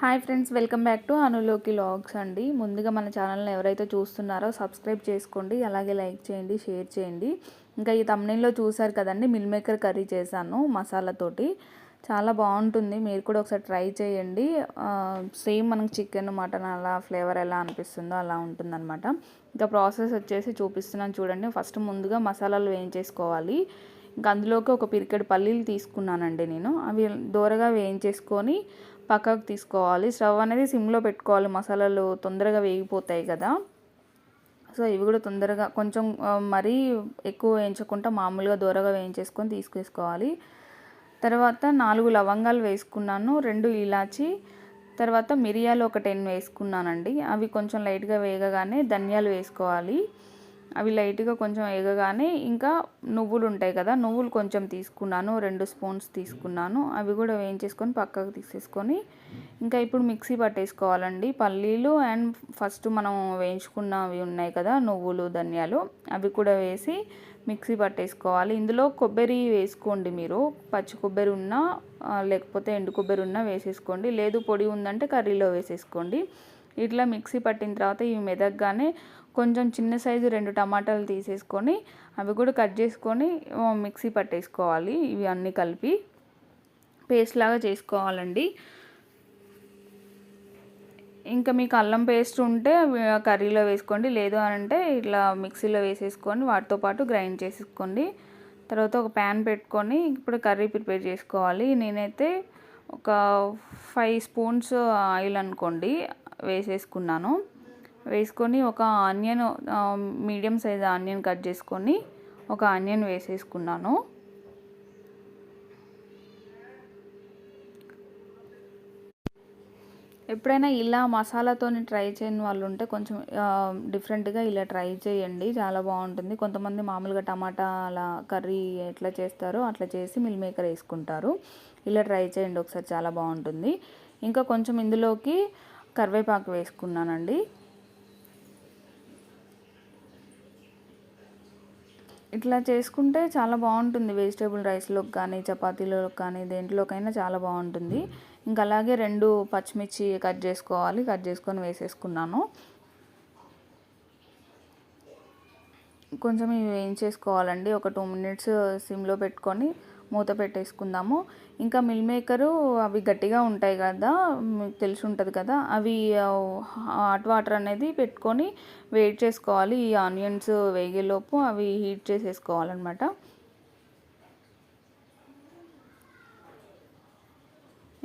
Hi friends welcome back to అనులోకి logs అండి. ముందుగా మన ఛానల్ని ఎవరైతే చూస్తున్నారో సబ్స్క్రైబ్ చేసుకోండి అలాగే లైక్ చేయండి షేర్ చేయండి. ఇంకా ఈ తమ్నెల్లో చూసారు కదండి మిల్ మేకర్ కర్రీ చేశాను మసాలాతోటి చాలా బాగుంటుంది మీరు కూడా ఒకసారి ట్రై చేయండి. సేమ్ మనకు చికెన్ మటన్ అలా ఫ్లేవర్ ఎలా అనిపిస్తుందో అలా ఉంటుందన్నమాట. ఇంకా ప్రాసెస్ వచ్చేసి చూపిస్తున్నాను చూడండి. ఫస్ట్ ముందుగా మసాలాలు వేయించేసుకోవాలి. ఇంకా అందులోకి ఒక పిరికెడు పల్లీలు తీసుకున్నానండి నేను. అవి దూరగా వేయించేసుకొని పక్కకు తీసుకోవాలి. స్టవ్ అనేది సిమ్లో పెట్టుకోవాలి. మసాలాలు తొందరగా వేగిపోతాయి కదా. సో ఇవి కూడా తొందరగా కొంచెం మరీ ఎక్కువ వేయించకుండా మామూలుగా దూరగా వేయించేసుకొని తీసుకేసుకోవాలి తర్వాత నాలుగు లవంగాలు వేసుకున్నాను. రెండు ఇలాచి తర్వాత మిరియాలు ఒక టెన్ వేసుకున్నానండి. అవి కొంచెం లైట్గా వేగగానే ధనియాలు వేసుకోవాలి. అవి లైట్గా కొంచెం ఎగగానే ఇంకా నువ్వులు ఉంటాయి కదా నువ్వులు కొంచెం తీసుకున్నాను రెండు స్పూన్స్ తీసుకున్నాను. అవి కూడా వేయించేసుకొని పక్కకు తీసేసుకొని ఇంకా ఇప్పుడు మిక్సీ పట్టేసుకోవాలండి. పల్లీలు అండ్ ఫస్ట్ మనం వేయించుకున్నవి ఉన్నాయి కదా నువ్వులు ధనియాలు అవి కూడా వేసి మిక్సీ పట్టేసుకోవాలి. ఇందులో కొబ్బరి వేసుకోండి మీరు. పచ్చి కొబ్బరి ఉన్నా లేకపోతే ఎండు కొబ్బరి ఉన్నా వేసేసుకోండి. లేదు పొడి ఉందంటే కర్రీలో వేసేసుకోండి. ఇట్లా మిక్సీ పట్టిన తర్వాత ఇవి మెదగ్గానే కొంచెం చిన్న సైజు రెండు టమాటాలు తీసేసుకొని అవి కూడా కట్ చేసుకొని మిక్సీ పట్టేసుకోవాలి. ఇవి అన్నీ కలిపి పేస్ట్ లాగా చేసుకోవాలండి. ఇంకా మీకు అల్లం పేస్ట్ ఉంటే కర్రీలో వేసుకోండి. లేదు అని అంటే ఇట్లా మిక్సీలో వేసేసుకొని వాటితో పాటు గ్రైండ్ చేసేసుకోండి. తర్వాత ఒక ప్యాన్ పెట్టుకొని ఇప్పుడు కర్రీ ప్రిపేర్ చేసుకోవాలి. నేనైతే ఒక ఫైవ్ స్పూన్స్ ఆయిల్ అనుకోండి వేసేసుకున్నాను. వేసుకొని ఒక onion medium size onion cut చేసుకొని ఒక ఆనియన్ వేసేసుకున్నాను. ఎప్పుడైనా ఇలా మసాలాతోని ట్రై చేయని వాళ్ళు ఉంటే కొంచెం డిఫరెంట్గా ఇలా ట్రై చేయండి. చాలా బాగుంటుంది. కొంతమంది మామూలుగా టమాటా అలా కర్రీ ఎట్లా చేస్తారో అట్లా చేసి మిల్ మేకర్ వేసుకుంటారు. ఇలా ట్రై చేయండి. ఒకసారి చాలా బాగుంటుంది. ఇంకా కొంచెం ఇందులోకి కరివేపాకు వేసుకున్నానండి. ఇట్లా చేసుకుంటే చాలా బాగుంటుంది. వెజిటేబుల్ రైస్లోకి కానీ చపాతీలోకి కానీ దేంట్లోకైనా చాలా బాగుంటుంది. ఇంకా అలాగే రెండు పచ్చిమిర్చి కట్ చేసుకోవాలి. కట్ చేసుకొని వేసేసుకున్నాను. కొంచెం ఇవి వేయించేసుకోవాలండి. ఒక టూ మినిట్స్ సిమ్లో పెట్టుకొని మూత పెట్టేసుకుందాము. ఇంకా మిల్ మేకరు అవి గట్టిగా ఉంటాయి కదా మీకు తెలిసి ఉంటుంది కదా అవి హాట్ వాటర్ అనేది పెట్టుకొని వెయిట్ చేసుకోవాలి. ఈ ఆనియన్స్ వేగేలోపు అవి హీట్ చేసేసుకోవాలన్నమాట.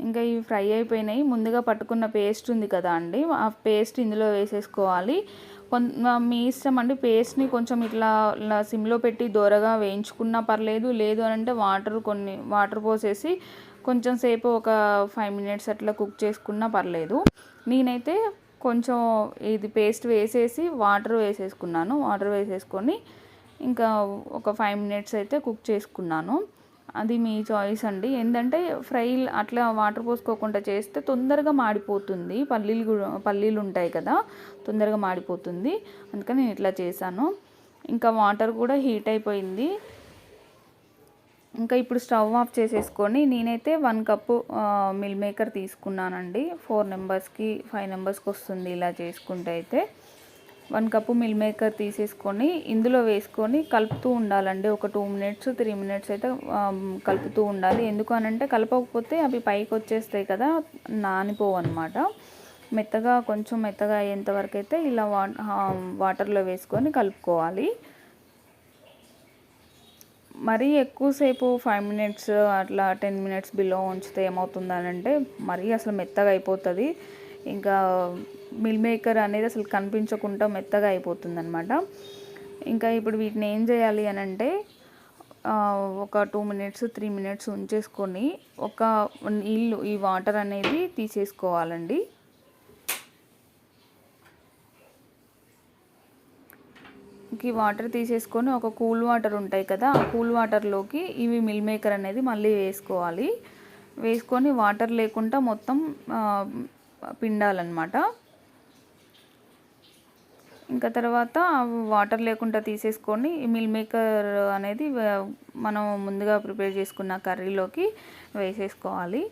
ఇంకా ఇవి ఫ్రై అయిపోయినాయి. ముందుగా పట్టుకున్న పేస్ట్ ఉంది కదా అండి ఆ పేస్ట్ ఇందులో వేసేసుకోవాలి. మీ ఇష్టం అండి పేస్ట్ని కొంచెం ఇట్లా సిమ్లో పెట్టి దూరగా వేయించుకున్నా పర్లేదు లేదు అని అంటే వాటర్ కొన్ని వాటర్ పోసేసి కొంచెం సేపు ఒక ఫైవ్ మినిట్స్ అట్లా కుక్ చేసుకున్నా పర్లేదు. నేనైతే కొంచెం ఇది పేస్ట్ వేసేసి వాటర్ వేసేసుకున్నాను వాటర్ వేసేసుకొని ఇంకా ఒక ఫైవ్ మినిట్స్ అయితే కుక్ చేసుకున్నాను. అది మీ చాయిస్ అండి. ఏంటంటే ఫ్రై అట్లా వాటర్ పోసుకోకుండా చేస్తే తొందరగా మాడిపోతుంది. పల్లీలు పల్లీలు ఉంటాయి కదా తొందరగా మాడిపోతుంది. అందుకని నేను ఇట్లా చేశాను. ఇంకా వాటర్ కూడా హీట్ అయిపోయింది. ఇంకా ఇప్పుడు స్టవ్ ఆఫ్ చేసేసుకొని నేనైతే వన్ కప్పు మిల్ మేకర్ తీసుకున్నానండి. ఫోర్ నెంబర్స్కి ఫైవ్ నెంబర్స్కి వస్తుంది ఇలా చేసుకుంటే అయితే. వన్ కప్పు మిల్ మేకర్ తీసేసుకొని ఇందులో వేసుకొని కలుపుతూ ఉండాలండి. ఒక టూ మినిట్స్ త్రీ మినిట్స్ అయితే కలుపుతూ ఉండాలి. ఎందుకు అనంటే కలపకపోతే అవి పైకి వచ్చేస్తాయి కదా నానిపోవు అనమాట మెత్తగా కొంచెం మెత్తగా అయ్యేంత వరకు అయితే ఇలా వా వాటర్లో వేసుకొని కలుపుకోవాలి. మరీ ఎక్కువసేపు ఫైవ్ మినిట్స్ అట్లా టెన్ మినిట్స్ బిలో ఉంచితే ఏమవుతుందనంటే మరీ అసలు మెత్తగా అయిపోతుంది. ఇంకా మిల్ మేకర్ అనేది అసలు కనిపించకుండా మెత్తగా అయిపోతుంది అనమాట ఇంకా ఇప్పుడు వీటిని ఏం చేయాలి అని అంటే ఒక టూ మినిట్స్ త్రీ మినిట్స్ ఉంచేసుకొని ఒక నీళ్ళు ఈ వాటర్ అనేది తీసేసుకోవాలండి. ఈ వాటర్ తీసేసుకొని ఒక కూల్ వాటర్ ఉంటాయి కదా ఆ కూల్ వాటర్లోకి ఇవి మిల్ మేకర్ అనేది మళ్ళీ వేసుకోవాలి. వేసుకొని వాటర్ లేకుండా మొత్తం పిండాలన్నమాట. ఇంకా తర్వాత వాటర్ లేకుండా తీసేసుకొని మిల్ మేకర్ అనేది మనం ముందుగా ప్రిపేర్ చేసుకున్న కర్రీలోకి వేసేసుకోవాలి.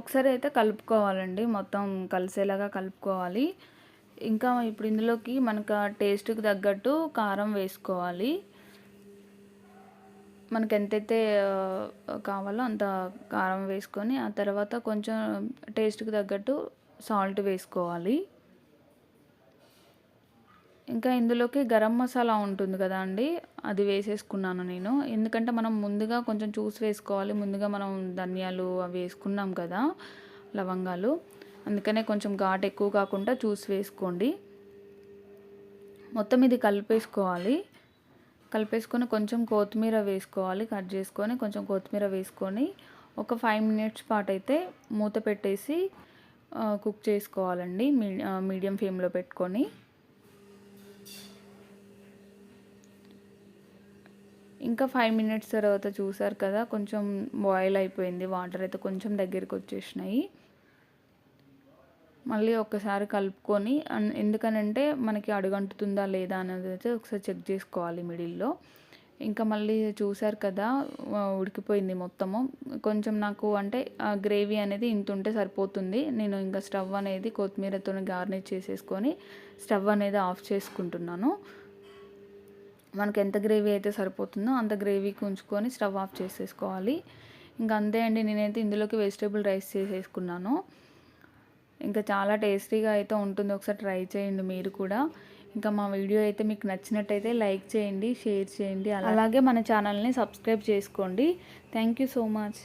ఒకసారి అయితే కలుపుకోవాలండి మొత్తం కలిసేలాగా కలుపుకోవాలి. ఇంకా ఇప్పుడు ఇందులోకి మనకు టేస్ట్కి తగ్గట్టు కారం వేసుకోవాలి. మనకి ఎంతైతే కావాలో అంత కారం వేసుకొని ఆ తర్వాత కొంచెం టేస్ట్కి తగ్గట్టు సాల్ట్ వేసుకోవాలి. ఇంకా ఇందులోకి గరం మసాలా ఉంటుంది కదా అండి అది వేసేసుకున్నాను నేను. ఎందుకంటే మనం ముందుగా కొంచెం చూసి వేసుకోవాలి ముందుగా మనం ధనియాలు అవి వేసుకున్నాం కదా లవంగాలు. అందుకనే కొంచెం ఘాట్ ఎక్కువ కాకుండా చూసి వేసుకోండి. మొత్తం ఇది కలిపేసుకోవాలి. కలిపేసుకొని కొంచెం కొత్తిమీర వేసుకోవాలి. కట్ చేసుకొని కొంచెం కొత్తిమీర వేసుకొని ఒక ఫైవ్ మినిట్స్ పాటు అయితే మూత పెట్టేసి కుక్ చేసుకోవాలండి. మీడియం ఫ్లేమ్లో పెట్టుకొని. ఇంకా ఫైవ్ మినిట్స్ తర్వాత చూసారు కదా కొంచెం బాయిల్ అయిపోయింది. వాటర్ అయితే కొంచెం దగ్గరికి వచ్చేసినాయి. మళ్ళీ ఒకసారి కలుపుకొని ఎందుకనంటే మనకి అడుగంటుతుందా లేదా అనేది అయితే ఒకసారి చెక్ చేసుకోవాలి మిడిల్లో. ఇంకా మళ్ళీ చూసారు కదా ఉడికిపోయింది మొత్తము. కొంచెం నాకు అంటే గ్రేవీ అనేది ఇంత ఉంటే సరిపోతుంది. నేను ఇంకా స్టవ్ అనేది కొత్తిమీరతో గార్నిష్ చేసేసుకొని స్టవ్ అనేది ఆఫ్ చేసుకుంటున్నాను. మనకు ఎంత గ్రేవీ అయితే సరిపోతుందో అంత గ్రేవీకి ఉంచుకొని స్టవ్ ఆఫ్ చేసేసుకోవాలి. ఇంకా అంతే అండి నేనైతే ఇందులోకి వెజిటేబుల్ రైస్ చేసేసుకున్నాను. ఇంకా చాలా టేస్టీగా అయితే ఉంటుంది. ఒకసారి ట్రై చేయండి మీరు కూడా. ఇంకా మా వీడియో అయితే మీకు నచ్చినట్టయితే లైక్ చేయండి షేర్ చేయండి. అలాగే మన ఛానల్ని సబ్స్క్రైబ్ చేసుకోండి. Thank you so much.